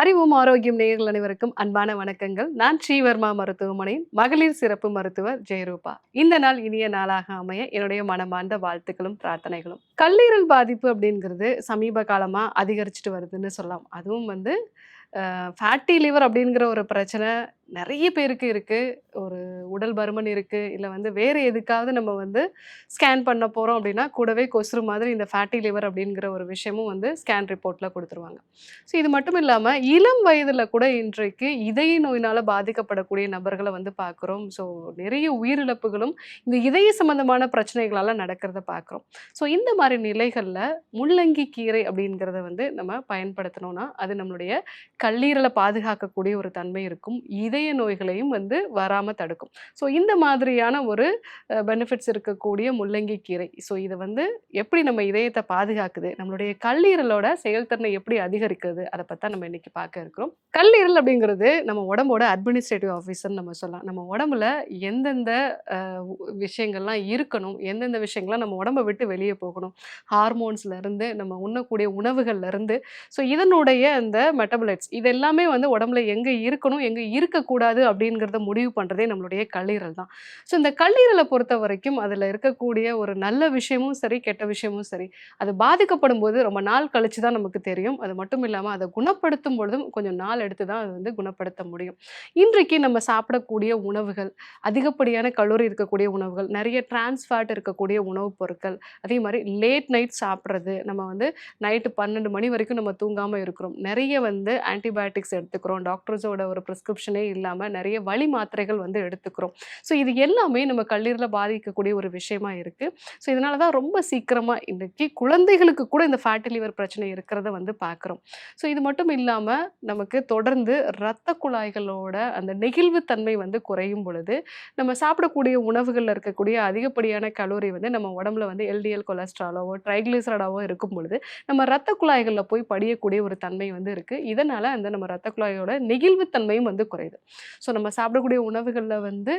அறிவும் ஆரோக்கியம் நேயர்கள் அனைவருக்கும் அன்பான வணக்கங்கள். நான் ஸ்ரீவர்மா மருத்துவமனையின் மகளிர் சிறப்பு மருத்துவர் ஜெயரூபா. இந்த நாள் இனிய நாளாக அமைய என்னுடைய மனமார்ந்த வாழ்த்துக்களும் பிரார்த்தனைகளும். கல்லீரல் பாதிப்பு அப்படிங்கிறது சமீப காலமாக அதிகரிச்சுட்டு வருதுன்னு சொல்லலாம். அதுவும் வந்து ஃபேட்டி லிவர் அப்படிங்கிற ஒரு பிரச்சனை நிறைய பேருக்கு இருக்குது ஒரு உடல் பருமன் இருக்குது இல்லை வந்து வேறு எதுக்காவது நம்ம வந்து ஸ்கேன் பண்ண போகிறோம் அப்படின்னா கூடவே கொசுறு மாதிரி இந்த ஃபேட்டி லிவர் அப்படிங்கிற ஒரு விஷயமும் வந்து ஸ்கேன் ரிப்போர்ட்டில் கொடுத்துருவாங்க. ஸோ இது மட்டும் இல்லாமல் இளம் வயதில் கூட இன்றைக்கு இதய நோயினால் பாதிக்கப்படக்கூடிய நபர்களை வந்து பார்க்குறோம் ஸோ நிறைய உயிரிழப்புகளும் இந்த இதய சம்மந்தமான பிரச்சனைகளால் நடக்கிறத பார்க்குறோம் ஸோ இந்த மாதிரி நிலைகளில் முள்ளங்கி கீரை அப்படிங்கிறத வந்து நம்ம பயன்படுத்தணும்னா அது நம்மளுடைய கல்லீரலை பாதுகாக்கக்கூடிய ஒரு தன்மை இருக்கும். இதய நோய்களையும் வந்து வராமல் தடுக்கும். ஸோ இந்த மாதிரியான ஒரு பெனிஃபிட்ஸ் இருக்கக்கூடிய முள்ளங்கி கீரை. ஸோ இதை வந்து எப்படி நம்ம இதயத்தை பாதுகாக்குது? நம்மளுடைய கல்லீரலோட செயல்திறனை எப்படி அதிகரிக்கிறது அதை பற்றி நம்ம இன்னைக்கு பார்க்க இருக்கிறோம். கல்லீரல் அப்படிங்கிறது நம்ம உடம்போட அட்மினிஸ்ட்ரேட்டிவ் ஆஃபீஸர்னு நம்ம சொல்லலாம். நம்ம உடம்புல எந்தெந்த விஷயங்கள்லாம் இருக்கணும்? எந்தெந்த விஷயங்கள்லாம் நம்ம உடம்பை விட்டு வெளியே போகணும்? ஹார்மோன்ஸ்லேருந்து நம்ம உண்ணக்கூடிய உணவுகள்லேருந்து ஸோ இதனுடைய அந்த மெட்டபலைட்ஸ் இது எல்லாமே வந்து உடம்புல எங்கே இருக்கணும்? எங்கே இருக்கக்கூடாது? அப்படிங்கிறத முடிவு பண்ணுறதே நம்மளுடைய கல்லீரல் தான். ஸோ இந்த கல்லீரலை பொறுத்த வரைக்கும் அதில் இருக்கக்கூடிய ஒரு நல்ல விஷயமும் சரி கெட்ட விஷயமும் சரி அது பாதிக்கப்படும் போது ரொம்ப நாள் கழிச்சு தான் நமக்கு தெரியும். அது மட்டும் இல்லாமல் அதை குணப்படுத்தும் பொழுதும் கொஞ்சம் நாள் எடுத்து தான் அது வந்து குணப்படுத்த முடியும். இன்றைக்கு நம்ம சாப்பிடக்கூடிய உணவுகள் அதிகப்படியான கலோரி இருக்கக்கூடிய உணவுகள் நிறைய டிரான்ஸ்ஃபேட் இருக்கக்கூடிய உணவுப் பொருட்கள் அதே மாதிரி லேட் நைட் சாப்பிட்றது நம்ம வந்து நைட்டு பன்னெண்டு மணி வரைக்கும் நம்ம தூங்காமல் இருக்கிறோம். நிறைய வந்து ஆன்டிபயோட்டிக்ஸ் எடுத்துக்கிறோம். டாக்டர்ஸோட ஒரு ப்ரிஸ்கிரிப்ஷனே இல்லாமல் நிறைய வழி மாத்திரைகள் வந்து எடுத்துக்கிறோம். ஸோ இது எல்லாமே நம்ம கல்லீரலை பாதிக்கக்கூடிய ஒரு விஷயமா இருக்குது ஸோ இதனால தான் ரொம்ப சீக்கிரமாக இன்றைக்கி குழந்தைகளுக்கு கூட இந்த ஃபேட்டி லிவர் பிரச்சனை இருக்கிறத வந்து பார்க்குறோம். ஸோ இது மட்டும் இல்லாமல் நமக்கு தொடர்ந்து இரத்த குழாய்களோட அந்த நெகிழ்வுத்தன்மை வந்து குறையும் பொழுது நம்ம சாப்பிடக்கூடிய உணவுகளில் இருக்கக்கூடிய அதிகப்படியான கலோரி வந்து நம்ம உடம்புல வந்து எல்டிஎல் கொலஸ்ட்ராலோவோ ட்ரைக்ளிசரடாவோ இருக்கும் பொழுது நம்ம ரத்த குழாய்களில் போய் படியக்கூடிய ஒரு தன்மை வந்து இருக்குது இதனால் அந்த நம்ம ரத்த குழாயோட நெகிழ்வுத்தன்மையும் வந்து குறையுது. ஸோ நம்ம சாப்பிடக்கூடிய உணவுகளில் வந்து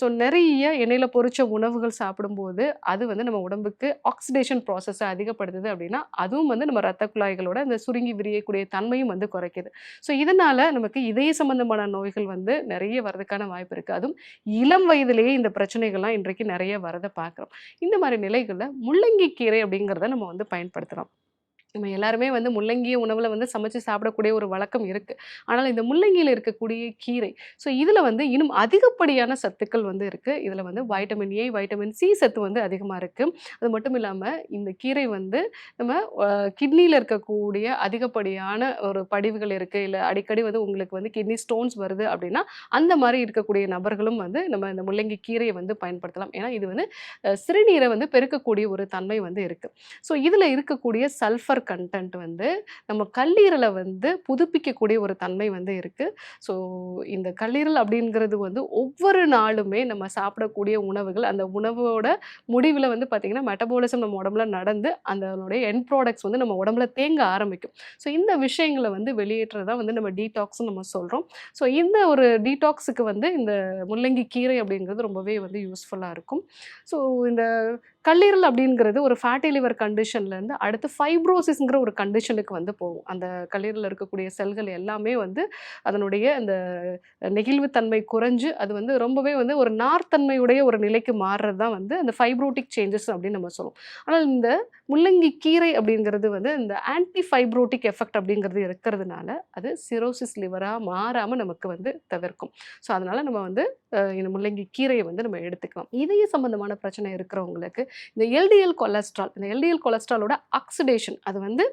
ஸோ நிறைய எண்ணெயில் பொறிச்ச உணவுகள் சாப்பிடும்போது அது வந்து நம்ம உடம்புக்கு ஆக்சிடேஷன் ப்ராசஸை அதிகப்படுத்துது அப்படின்னா அதுவும் வந்து நம்ம ரத்த குழாய்களோட அந்த சுருங்கி விரியக்கூடிய தன்மையும் வந்து குறைக்குது. ஸோ இதனால் நமக்கு இதய சம்பந்தமான நோய்கள் வந்து நிறைய வரதுக்கான வாய்ப்பு இருக்குது அதுவும் இளம் வயதிலேயே இந்த பிரச்சனைகள்லாம் இன்றைக்கு நிறைய வரதை பார்க்குறோம். இந்த மாதிரி நிலைகளில் முள்ளங்கி கீரை அப்படிங்கிறத நம்ம வந்து பயன்படுத்துகிறோம் நம்ம எல்லாருமே வந்து முள்ளங்கிய உணவில் வந்து சமைச்சு சாப்பிடக்கூடிய ஒரு வழக்கம் இருக்குது ஆனால் இந்த முள்ளங்கியில் இருக்கக்கூடிய கீரை ஸோ இதில் வந்து இன்னும் அதிகப்படியான சத்துக்கள் வந்து இருக்குது இதில் வந்து வைட்டமின் ஏ வைட்டமின் சி சத்து வந்து அதிகமாக இருக்குது அது மட்டும் இல்லாமல் இந்த கீரை வந்து நம்ம கிட்னியில் இருக்கக்கூடிய அதிகப்படியான ஒரு படிவுகள் இருக்குது இல்லை அடிக்கடி வந்து உங்களுக்கு வந்து கிட்னி ஸ்டோன்ஸ் வருது அப்படின்னா அந்த மாதிரி இருக்கக்கூடிய நபர்களும் வந்து நம்ம இந்த முள்ளங்கி கீரையை வந்து பயன்படுத்தலாம். ஏன்னா இது வந்து சிறுநீரை வந்து பெருக்கக்கூடிய ஒரு தன்மை வந்து இருக்குது ஸோ இதில் இருக்கக்கூடிய சல்ஃபர் கண்டென்ட் வந்து நம்ம கல்லீரலை வந்து புதுப்பிக்கக்கூடிய ஒரு தன்மை வந்து இருக்குது ஸோ இந்த கல்லீரல் அப்படிங்கிறது வந்து ஒவ்வொரு நாளுமே நம்ம சாப்பிடக்கூடிய உணவுகள் அந்த உணவோட முடிவில் வந்து பார்த்திங்கன்னா மெட்டபாலிசம் நம்ம உடம்புல நடந்து அதனுடைய என் ப்ராடக்ட்ஸ் வந்து நம்ம உடம்புல தேங்க ஆரம்பிக்கும். ஸோ இந்த விஷயங்களை வந்து வெளியேற்றுறதா வந்து நம்ம டீடாக்ஸ்னு நம்ம சொல்கிறோம் ஸோ இந்த ஒரு டீடாக்ஸுக்கு வந்து இந்த முள்ளங்கி கீரை அப்படிங்கிறது ரொம்பவே வந்து யூஸ்ஃபுல்லாக இருக்கும். ஸோ இந்த கல்லீரல் அப்படிங்கிறது ஒரு ஃபேட்டி லிவர் கண்டிஷன்லேருந்து அடுத்து ஃபைப்ரோசிஸ்ங்கிற ஒரு கண்டிஷனுக்கு வந்து போகும். அந்த கல்லீரலில் இருக்கக்கூடிய செல்கள் எல்லாமே வந்து அதனுடைய அந்த நெகிழ்வுத்தன்மை குறைஞ்சு அது வந்து ரொம்பவே வந்து ஒரு நார்த்தன்மையுடைய ஒரு நிலைக்கு மாறுறது தான் வந்து அந்த ஃபைப்ரோட்டிக் சேஞ்சஸ் அப்படின்னு நம்ம சொல்லுவோம் ஆனால் இந்த முள்ளங்கி கீரை அப்படிங்கிறது வந்து இந்த ஆன்டி ஃபைப்ரோட்டிக் எஃபெக்ட் அப்படிங்கிறது இருக்கிறதுனால அது சிரோசிஸ் லிவராக மாறாமல் நமக்கு வந்து தவிர்க்கும். ஸோ அதனால் நம்ம வந்து இந்த முள்ளங்கி கீரையை வந்து நம்ம எடுத்துக்கலாம். இதய சம்பந்தமான பிரச்சனை இருக்கிறவங்களுக்கு இந்த எல்டிஎல் கொலஸ்ட்ரால் இந்த எல்டிஎல் கொலஸ்ட்ராலோட ஆக்சிடேஷன் அது வந்து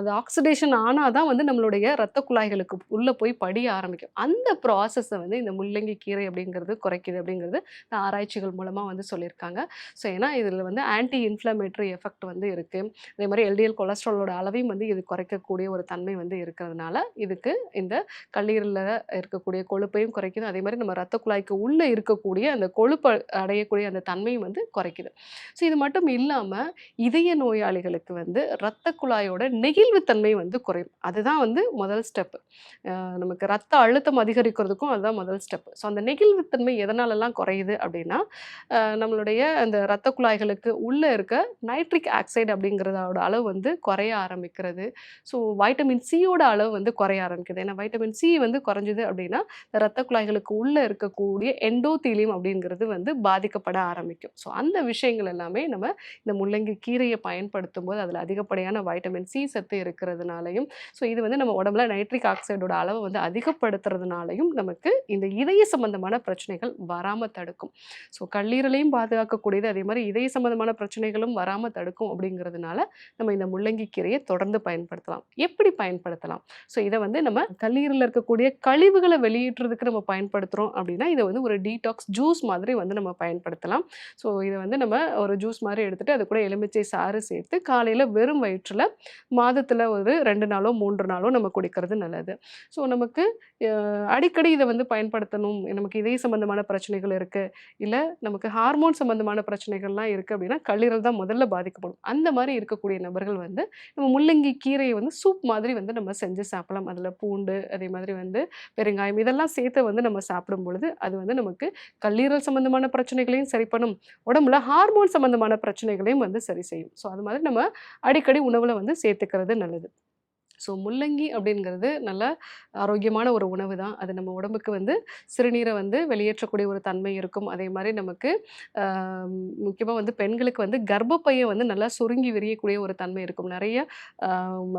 அது ஆக்சிடேஷன் ஆனால் தான் வந்து நம்மளுடைய ரத்த குழாய்களுக்கு உள்ளே போய் படிய ஆரம்பிக்கும். அந்த ப்ராசஸை வந்து இந்த முள்ளங்கி கீரை அப்படிங்கிறது குறைக்குது அப்படிங்கிறது இந்த ஆராய்ச்சிகள் மூலமாக வந்து சொல்லியிருக்காங்க. ஸோ ஏன்னா இதில் வந்து ஆன்டி இன்ஃப்ளமேட்டரி எஃபெக்ட் வந்து இருக்குது அதே மாதிரி எல்டிஎல் கொலஸ்ட்ராலோட அளவையும் வந்து இது குறைக்கக்கூடிய ஒரு தன்மை வந்து இருக்கிறதுனால இதுக்கு இந்த கல்லீரலில் இருக்கக்கூடிய கொழுப்பையும் குறைக்குது. அதே மாதிரி நம்ம ரத்த குழாய்க்கு உள்ளே இருக்கக்கூடிய அந்த கொழுப்பு அடையக்கூடிய அந்த தன்மையும் வந்து குறைக்குது. ஸோ இது மட்டும் இல்லாமல் இதய நோயாளிகளுக்கு வந்து இரத்த குழாயோட நெகிழ்வுத்தன்மை வந்து குறையும். அதுதான் வந்து முதல் ஸ்டெப்பு நமக்கு ரத்த அழுத்தம் அதிகரிக்கிறதுக்கும் அதுதான் முதல் ஸ்டெப் ஸோ அந்த நெகிழ்வுத்தன்மை எதனாலெல்லாம் குறையுது அப்படின்னா நம்மளுடைய அந்த இரத்த குழாய்களுக்கு உள்ளே இருக்க நைட்ரிக் ஆக்சைடு அப்படிங்கிறதோட அளவு வந்து குறைய ஆரம்பிக்கிறது. ஸோ வைட்டமின் சியோட அளவு வந்து குறைய ஆரம்பிக்குது. ஏன்னா வைட்டமின் சி வந்து குறைஞ்சிது அப்படின்னா இரத்த குழாய்களுக்கு உள்ளே இருக்கக்கூடிய எண்டோத்தீலியம் அப்படிங்கிறது வந்து பாதிக்கப்பட ஆரம்பிக்கும். ஸோ அந்த விஷயங்கள் எல்லாமே நம்ம இந்த முள்ளங்கி கீரையை பயன்படுத்தும் போது அதில் அதிகப்படியான வைட்டமின் சி சத்து இருக்கிறதுனாலையும் ஸோ இது வந்து நம்ம உடம்புல நைட்ரிக் ஆக்சைடோட அளவை வந்து அதிகப்படுத்துறதுனாலையும் நமக்கு இந்த இதய சம்பந்தமான பிரச்சனைகள் வராமல் தடுக்கும். ஸோ கல்லீரலையும் பாதுகாக்கக்கூடியது அதே மாதிரி இதய சம்பந்தமான பிரச்சனைகளும் வராமல் தடுக்கும் அப்படிங்கிறதுனால நம்ம இந்த முள்ளங்கி கீரையை தொடர்ந்து பயன்படுத்தலாம். எப்படி பயன்படுத்தலாம்? ஸோ இதை வந்து நம்ம கல்லீரலில் இருக்கக்கூடிய கழிவுகளை வெளியேற்றுறதுக்கு நம்ம பயன்படுத்துகிறோம் அப்படின்னா இதை வந்து ஒரு டீடாக்ஸ் ஜூஸ் மாதிரி வந்து நம்ம பயன்படுத்தலாம். ஸோ இதை வந்து நம்ம ஒரு ஜூஸ் மாதிரி எடுத்துகிட்டு அது கூட எலுமிச்சை சாறு சேர்த்து காலையில் வெறும் வயிற்றில் மாதத்தில் ஒரு ரெண்டு நாளோ மூன்று நாளோ நம்ம குடிக்கிறது நல்லது. ஸோ நமக்கு அடிக்கடி இதை வந்து பயன்படுத்தணும். நமக்கு இதய சம்பந்தமான பிரச்சனைகள் இருக்குது இல்லை நமக்கு ஹார்மோன் சம்பந்தமான பிரச்சனைகள்லாம் இருக்குது அப்படின்னா கல்லீரல் தான் முதல்ல பாதிக்கப்படும். அந்த மாதிரி இருக்கக்கூடிய நபர்கள் வந்து நம்ம முள்ளங்கி கீரையை வந்து சூப் மாதிரி வந்து நம்ம செஞ்சு சாப்பிடலாம். அதில் பூண்டு அதே மாதிரி வந்து பெருங்காயம் இதெல்லாம் சேர்த்து வந்து நம்ம சாப்பிடும் பொழுது அது வந்து நமக்கு கல்லீரல் சம்பந்தமான பிரச்சனைகளையும் சரி பண்ணும். உடம்புல ஹார்மோன் சம்பந்தமான பிரச்சனைகளையும் வந்து சரி செய்யும். ஸோ அது மாதிரி நம்ம அடிக்கடி உணவில் வந்து சேர்த்துக்கிறது நல்லது. ஸோ முள்ளங்கி அப்படிங்கிறது நல்ல ஆரோக்கியமான ஒரு உணவு தான். அது நம்ம உடம்புக்கு வந்து சிறுநீரை வந்து வெளியேற்றக்கூடிய ஒரு தன்மை இருக்கும். அதே மாதிரி நமக்கு முக்கியமாக வந்து பெண்களுக்கு வந்து கர்ப்பப்பையை வந்து நல்லா சுருங்கி விரியக்கூடிய ஒரு தன்மை இருக்கும். நிறைய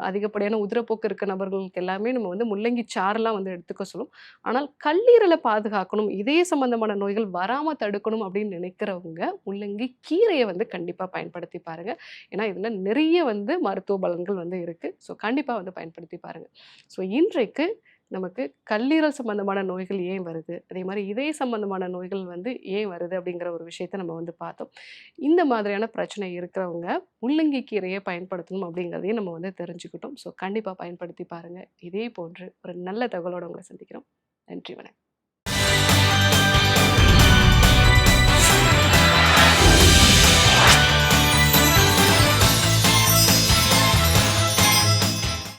அதிகப்படியான உதிரப்போக்கு இருக்க நபர்களுக்கு எல்லாமே நம்ம வந்து முள்ளங்கி சாறுலாம் வந்து எடுத்துக்க சொல்லும். ஆனால் கல்லீரலை பாதுகாக்கணும் இதய சம்பந்தமான நோய்கள் வராமல் தடுக்கணும் அப்படின்னு நினைக்கிறவங்க முள்ளங்கி கீரையை வந்து கண்டிப்பாக பயன்படுத்தி பாருங்கள் ஏன்னா இதில் நிறைய வந்து மருத்துவ பலன்கள் வந்து இருக்குது ஸோ கண்டிப்பாக வந்து பயன்படுத்தி பாருங்க. ஸோ இன்றைக்கு நமக்கு கல்லீரல் சம்பந்தமான நோய்கள் ஏன் வருது? அதே மாதிரி இதய சம்பந்தமான நோய்கள் வந்து ஏன் வருது அப்படிங்கிற ஒரு விஷயத்தை நம்ம வந்து பார்த்தோம். இந்த மாதிரியான பிரச்சனை இருக்கிறவங்க முள்ளங்கி கீரையை பயன்படுத்தணும் அப்படிங்கிறதையும் நம்ம வந்து தெரிஞ்சுக்கிட்டோம். ஸோ கண்டிப்பாக பயன்படுத்தி பாருங்கள் இதே போன்று ஒரு நல்ல தகவலோடு உங்களை சந்திக்கிறோம். நன்றி வணக்கம்.